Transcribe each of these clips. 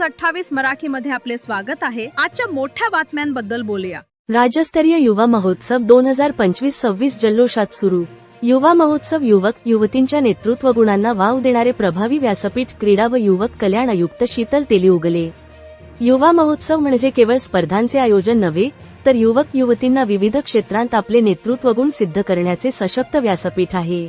News अठ्ठावीस मराठीमध्ये आपले स्वागत आहे. आजच्या मोठ्या बातम्यांबद्दल बोलूया. राज्यस्तरीय युवा महोत्सव दोन हजार पंचवीस सव्वीस जल्लोषात सुरू. युवा महोत्सव युवक युवतींच्या नेतृत्व गुणांना वाव देणारे प्रभावी व्यासपीठ क्रीडा व युवक कल्याण आयुक्त शीतल तेली उगले. युवा महोत्सव म्हणजे केवळ स्पर्धांचे आयोजन नव्हे तर युवक युवतींना विविध क्षेत्रांत आपले नेतृत्व गुण सिद्ध करण्याचे सशक्त व्यासपीठ आहे.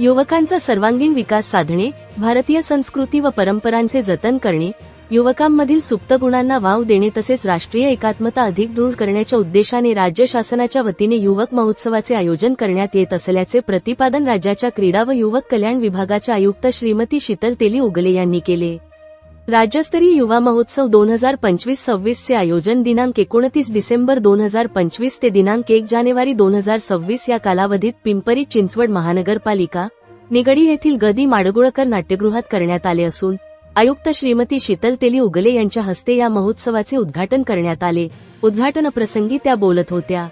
युवकांचा सर्वांगीण विकास साधणे भारतीय संस्कृती व परंपरांचे जतन करणे युवकांमधील सुप्त गुणांना वाव देणे तसेच राष्ट्रीय एकात्मता अधिक दृढ करण्याच्या उद्देशाने राज्य शासनाच्या वतीने युवक महोत्सवाचे आयोजन करण्यात येत असल्याचे प्रतिपादन राज्याच्या क्रीडा व युवक कल्याण विभागाच्या आयुक्त श्रीमती शीतल तेली उगले यांनी केले. राज्यस्तरीय युवा महोत्सव दोन हजार पंचवीस सव्वीसचे आयोजन दिनांक एकोणतीस डिसेंबर दोन हजार पंचवीस ते दिनांक एक जानेवारी दोन हजार सव्वीस या कालावधीत पिंपरी चिंचवड महानगरपालिका निगडी येथील गदी माडगुळकर नाट्यगृहात करण्यात आले असून आयुक्त श्रीमती शीतल तेली उगले यांच्या हस्ते या महोत्सवाचे उद्घाटन करण्यात आले. उद्घाटनप्रसंगी त्या बोलत होत्या.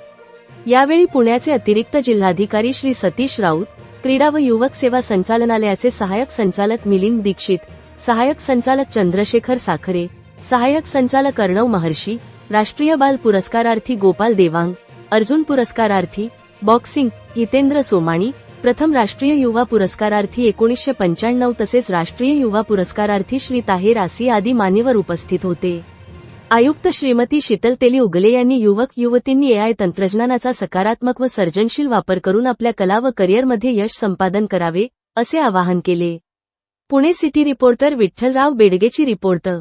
यावेळी पुण्याचे अतिरिक्त जिल्हाधिकारी श्री सतीश राऊत क्रीडा व युवक सेवा संचालनालयाचे सहाय्यक संचालक मिलिंद दीक्षित सहाय्यक संचालक चंद्रशेखर साखरे सहाय्यक संचालक अर्णव महर्षी राष्ट्रीय बाल पुरस्कारार्थी गोपाल देवांग अर्जुन पुरस्कारार्थी बॉक्सिंग हितेंद्र सोमाणी प्रथम राष्ट्रीय युवा पुरस्कारार्थी एकोणीसशे पंच्याण्णव तसेच राष्ट्रीय युवा पुरस्कारार्थी श्री ताहेर आसी आदी मान्यवर उपस्थित होते. आयुक्त श्रीमती शीतल तेली उगले यांनी युवक युवतींनी एआय तंत्रज्ञानाचा सकारात्मक व सर्जनशील वापर करून आपल्या कला व करिअरमध्ये यश संपादन करावे असे आवाहन केले. पुणे सिटी रिपोर्टर विठ्ठलराव बेडगेची रिपोर्टर